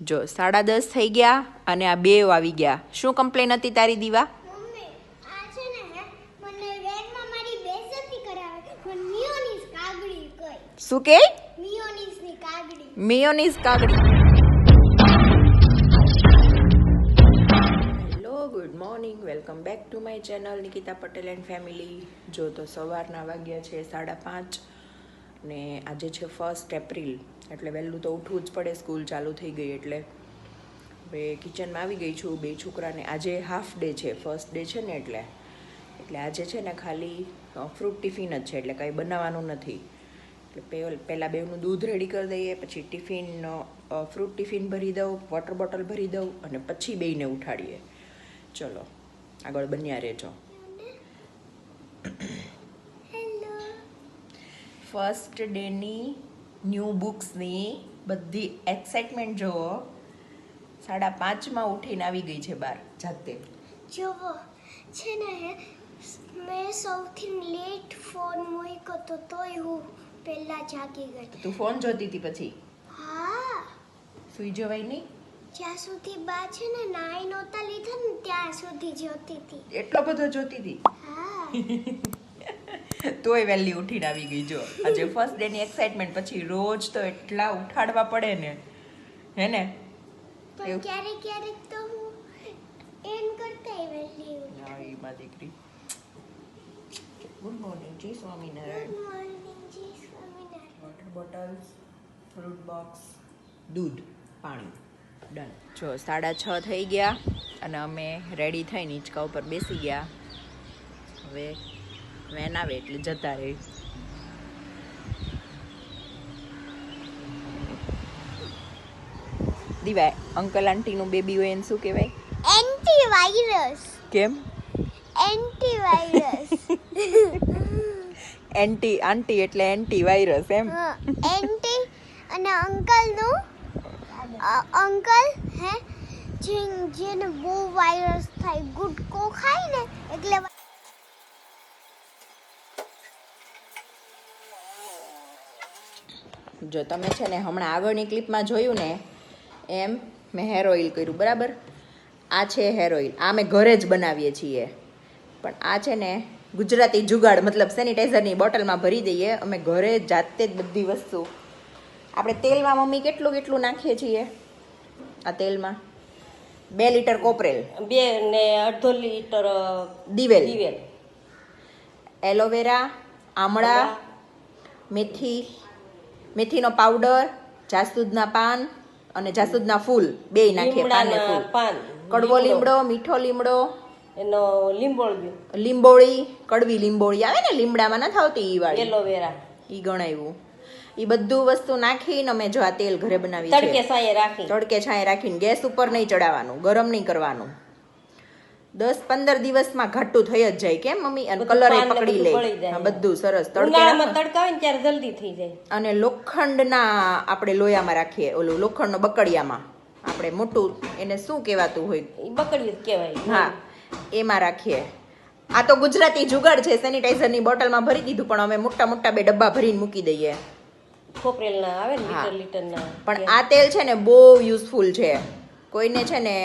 જો સાડા દસ થઈ ગયા અને આ બે આવી ગયા. શું કમ્પ્લેન હતી તારી દીવા? મમ્મી આ છે ને હે મને વેનમાં મારી બેઇજ્જતી કરાવે મને મિયોનીઝ કાગડી કઈ. શું કે? મિયોનીઝ કાગડી hello good morning welcome back to my channel Nikita Patel and family જો તો સવારના વાગ્યા છે સાડા પાંચ. ને આજે છે ફર્સ્ટ એપ્રિલ એટલે વહેલું તો ઉઠવું જ પડે સ્કૂલ ચાલુ થઈ ગઈ એટલે. હવે કિચનમાં આવી ગઈ છું, બે છોકરાને આજે હાફ ડે છે ફર્સ્ટ ડે છે ને એટલે. એટલે આજે છે ને ખાલી ફ્રૂટ ટિફિન જ છે, એટલે કંઈ બનાવવાનું નથી. એટલે પહેલાં બેવનું દૂધ રેડી કરી દઈએ, પછી ટિફિન ફ્રૂટ ટિફિન ભરી દઉં વોટર બોટલ ભરી દઉં, અને પછી બેયને ઉઠાડીએ. ચલો, આગળ બન્યા રહેજો. ફર્સ્ટ ડેની ન્યૂ બુક્સની બધી એક્સાઇટમેન્ટ જુઓ સાડા પાંચમાં ઉઠીને આવી ગઈ છે બહાર જાતે. જુઓ છે ને મેં સૌથી લેટ ફોન મૂક્યો તો તોય હું પહેલા જાગી ગઈ. તું ફોન જોતી હતી પછી? હા. સુઈ જવાય નહીં? જ્યાં સુધી બા છે ને નાઈ નહોતા લીધા ને ત્યાં સુધી જોતી હતી. એટલો બધો જોતી હતી? હા. તોય વહેલી ઉઠીને આવી ગઈ જો. આજે ફર્સ્ટ ડેની એક્સાઇટમેન્ટ પછી રોજ તો એટલા ઉઠાડવા પડે ને. હે ને. ક્યારેક ક્યારેક તો હું એમ કરતા વહેલી ઉઠી. માં દીકરી. ગુડ મોર્નિંગ જી સ્વામિનારાયણ. ગુડ મોર્નિંગ જી Swaminarayan. Water bottles fruit box દૂધ પાણી. ડન જો સાડા છ થઈ ગયા અને અમે રેડી થઈને હિંચકા ઉપર બેસી ગયા. હવે વેન આવે એટલે જતા રહે. દીવાય અંકલ આંટીનું બેબી હોય એને શું કહેવાય? એન્ટીવાયરસ કેમ? એન્ટીવાયરસ એન્ટી આંટી એટલે એન્ટી વાયરસ એમ એન્ટી અને અંકલનું અંકલ હે જેને બહુ વાયરસ થાય. ગુટકો ખાય ને એટલે જો તમે છે ને હમણાં આગળની ક્લિપમાં જોયું ને એમ મેં હેર ઓઇલ કર્યું બરાબર? આ છે હેર ઓઇલ આ અમે ઘરે જ બનાવીએ છીએ. પણ આ છે ને ગુજરાતી જુગાડ મતલબ સેનિટાઈઝરની બોટલમાં ભરી દઈએ. અમે ઘરે જાતે જ બધી વસ્તુ. આપણે તેલમાં મમ્મી કેટલું કેટલું નાખીએ છીએ? આ તેલમાં? બે લીટર કોપરેલ. બે ને અડધો લીટર દિવેલ. દિવેલ. એલોવેરા આમળા. મેથી મેથીનો પાવડર જાસૂદના પાન અને જાસૂદના ફૂલ. બેય નાખીએ પાન ને ફૂલ. પાન. કડવો લીમડો. મીઠો લીમડો. એનો લીંબોળી લીંબોળી કડવી લીંબોળી આવે ને લીમડામાં નથી આવતી ઈ વાળી. એલોવેરા ઈ ગણાવ્યું એ બધું વસ્તુ નાખીને અમે જો આ તેલ ઘરે બનાવી તડકે છાંયે રાખી. તડકે છાંય રાખીને ગેસ ઉપર નહીં ચડાવવાનું ગરમ નહીં કરવાનું. દસ પંદર દિવસમાં ઘાટું થઈ જ જાય. કેમ? મમ્મી? અને કલર પાન પકડી લે. બધું સરસ. તડકે ઉનાળામાં નાખો. તડકા હોય ને ત્યારે જલ્દી થઈ જાય. અને લોખંડના આપણે લોયામાં રાખીએ. ઓલું લોખંડનો બકડિયામાં. આપણે મોટું એને શું કહેવાતું હોય? બકડિયું કહેવાય. હા એમાં રાખીએ. આ તો ગુજરાતી જુગાડ છે સેનિટાઈઝરની બોટલમાં ભરી દીધું પણ અમે મોટા મોટા બે ડબ્બા ભરીને મૂકી દઈએ. ખોપરેલના આવે ને. લીટર લીટરના પણ આ તેલ છે ને બહુ યુઝફુલ છે. કોઈને છે ને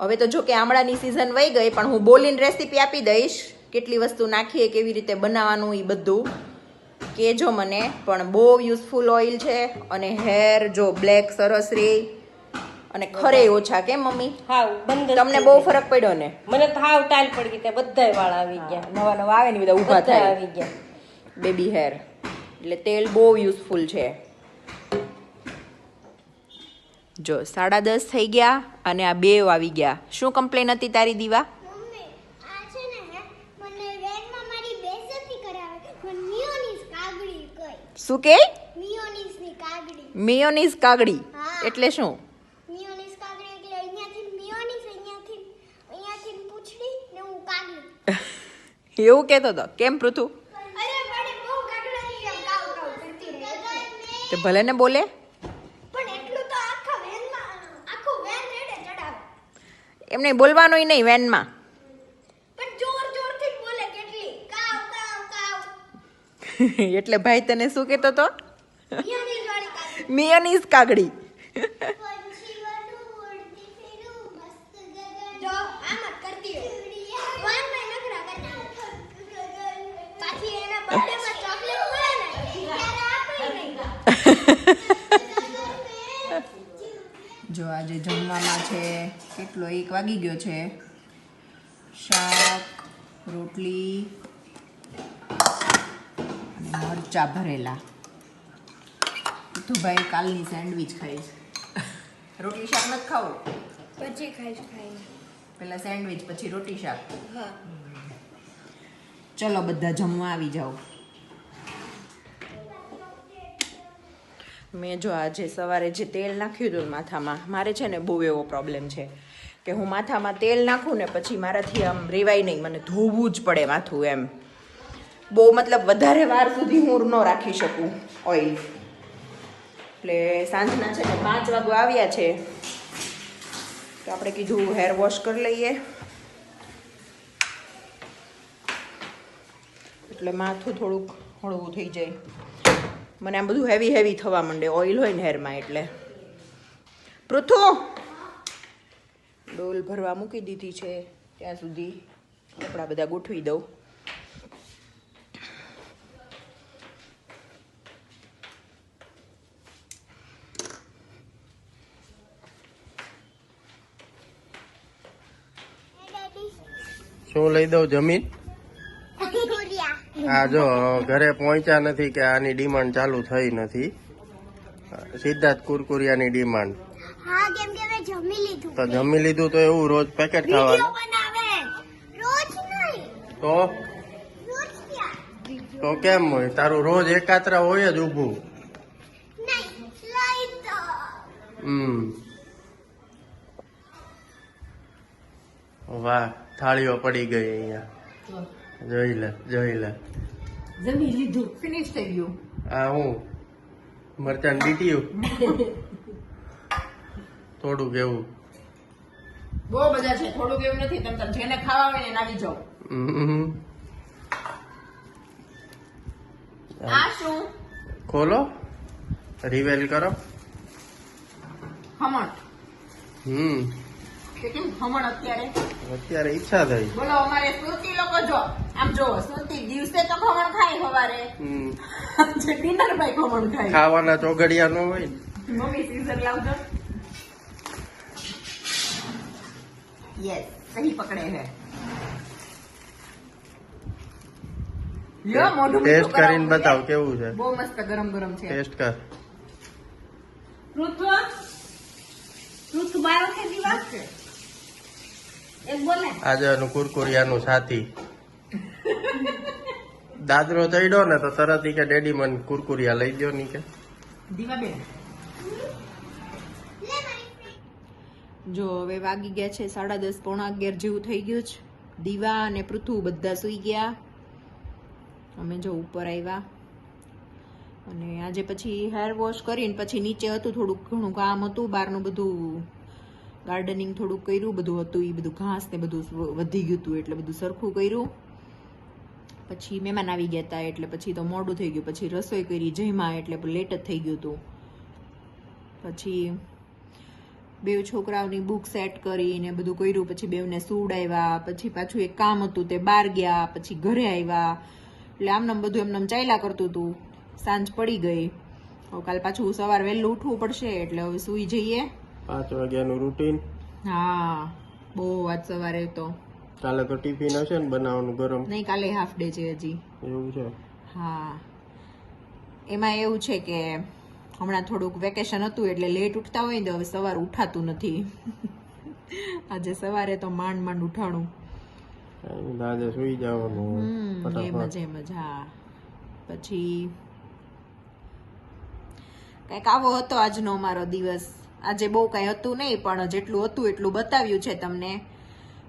હવે તો જો કે આમળાની સિઝન વહી ગઈ પણ હું બોલીને રેસીપી આપી દઈશ. કેટલી વસ્તુ નાખીએ કેવી રીતે બનાવવાનું એ બધું. કેજો મને પણ બહુ યુઝફુલ ઓઇલ છે અને હેર જો બ્લેક સરસ રે. અને ખરે ઓછા કેમ મમ્મી? હાવ બંધ તમને બહુ ફરક પડ્યો ને? મને તો હાવ ટાઈલ પડી ગઈ ત્યાં બધાય વાળ આવી ગયા. નવા નવા આવે ને બધા ઊભા થાય. આવી ગયા. બેબી હેર એટલે તેલ બહુ યુઝફુલ છે. જો સાડા દસ થઈ ગયા. અને આ બે આવી ગયા. શું કમ્પ્લેન હતી તારી દીવા? શું કે? મિયોનીસ કાગડી એટલે શું? એવું કહેતો હતો કેમ પૃથુ તો ભલે ને બોલે પણ એટલું તો આખા વેનમાં આખું વેન રેડે ચડાવે એમને બોલવાનું નહીં વેનમાં. એટલે ભાઈ તને શું કહેતો હતો મિયોનીઝ કાગડી પછી બર્થડેમાં ચોકલેટ મળે ને ત્યારે આપે જો આજે જમવામાં છે કેટલો એક વાગી ગયો છે. શાક રોટલી અને મરચા ભરેલા. ભાઈ કાલની સેન્ડવિચ ખાઈશ રોટલી શાક નથી ખાવું? પછી ખાઈશ ખાઈને પહેલા સેન્ડવિચ પછી રોટી શાક. હા. ચલો બધા જમવા આવી જાઓ. મેં જો આજે સવારે જે તેલ નાખ્યું હતું માથામાં મારે છે ને બહુ એવો પ્રોબ્લેમ છે. કે હું માથામાં તેલ નાખું ને પછી મારાથી આમ રેવાય નહીં, મને ધોવું જ પડે માથું એમ. બહુ મતલબ વધારે વાર સુધી હું ન રાખી શકું ઓઇલ એટલે સાંજના છે ને પાંચ વાગવા આવ્યા છે. તો આપણે કીધું હેર વોશ કરી લઈએ. એટલે માથું થોડુંક હળવું થઈ જાય. મને આમ બધું હેવી હેવી થવા માંડે ઓઇલ હોય ને હેરમાં એટલે. પૃથુ ડોલ ભરવા મૂકી દીધી છે ત્યાં સુધી કપડાં બધા ગોઠવી દઉં. શું લઈ દઉં જમીન? આ જો ઘરે પહોંચ્યા નથી કે આની ડિમાન્ડ ચાલુ થઈ નથી. સિદ્ધાર્થ જ કુરકુરિયાની ડિમાન્ડ. લીધું. તો જમી લીધું તો એવું રોજ પેકેટ ખાવાનું. બનાવે. રોજ નહીં. તો? તો કેમ હોય? તારું રોજ એકાત્રા હોય જ ઊભું. નહીં હમ. વાહ થાળીઓ પડી ગઈ અહીંયા. જોઈ લે જોઈ લે. જમી લીધું ફિનિશ થઈ ગયું. આ હું? મરચાં ડીટીયું? થોડુંક એવું. બહુ બધા છે. થોડુંક એવું નથી તમે જેને ખાવા હોય ને એને આવી જાઓ. આ શું? ખોલો. રિવેલ કરો. ખમણ હમ. કેમ ખમણ અત્યારે? અત્યારે ઈચ્છા થઈ. બોલો અમારે સુરતી લોકો જો. આમ જો સુરતી દિવસે તો ખમણ ખાય હમ. જે ડિનર ભાઈ ખમણ ખાય. ખાવાના ચોગડિયા નો હોય. મમ્મી સીઝર લાવજો. યસ सही पकड़े हैं। લ્યો મોઢું ટેસ્ટ કરીને. બતાવ કેવું છે બહુ મસ્ત ગરમ ગરમ છે ટેસ્ટ કર પૃથ્વ પૃથ્વ બાર વખત દીવા છે. એક બોલે આજે એનું કુરકુરિયાનું સાથી દાદરો ચડ્યો ને તો તરત કે ડેડી મને કુરકુરિયા લઈ દો ની કે દીવાબેન જો હવે વાગી ગયા છે સાડા દસ, પોણા અગિયાર જેવું થઈ ગયું છે. દીવા અને પૃથ્વી બધા સૂઈ ગયા. અમે જો ઉપર આવ્યા. અને આજે પછી હેર વોશ કરીને પછી નીચે હતું થોડુંક, ઘણું કામ હતું, બહારનું બધું ગાર્ડનિંગ થોડુંક કર્યું, બધું હતું એ બધું ઘાસ ને બધું વધી ગયું હતું એટલે બધું સરખું કર્યું. પછી મહેમાન આવી ગયા હતા એટલે પછી તો મોડું થઈ ગયું. પછી રસોઈ કરી, જમ્યા એટલે લેટ જ થઈ ગયું હતું. પછી બે છોકરાઓની બુક સેટ કરીને બધું કર્યું પછી બેવને સુવડાવ્યા પછી પાછું એક કામ હતું તે બહાર ગયા પછી ઘરે આવ્યા એટલે આમનામ બધું એમનામ ચાલ્યા કરતું હતું સાંજ પડી ગઈ. હવે કાલ પાછું સવાર વહેલું ઉઠવું પડશે એટલે હવે સૂઈ જઈએ. પાંચ વાગ્યાનું રૂટીન હા બહુ આજ સવારે તો. કાલે તો ટિફિન હશે ને બનાવવાનું ગરમ? નહીં કાલે હાફ ડે છે હજી. એવું છે? હા. એમાં એવું છે કે હમણાં થોડુંક વેકેશન હતું એટલે લેટ ઉઠતા હોય ને તો હવે સવાર ઉઠાતું નથી. આજે સવારે તો માંડ માંડ ઉઠાણું. આજે સુઈ જવાનું એમ જ એમ જ હા પછી કંઈક આવો હતો આજનો અમારો દિવસ. આજે બહુ કાંઈ હતું નહીં પણ જેટલું હતું એટલું બતાવ્યું છે તમને.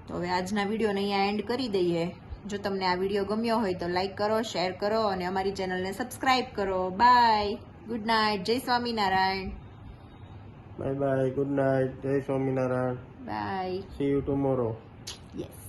તો હવે આજના વિડીયોને અહીંયા એન્ડ કરી દઈએ. જો તમને આ વીડિયો ગમ્યો હોય તો લાઈક કરો શેર કરો અને અમારી ચેનલને સબસ્ક્રાઈબ કરો. બાય ગુડ નાઇટ જય Swaminarayan bye bye good night જય Swaminarayan bye see you tomorrow yes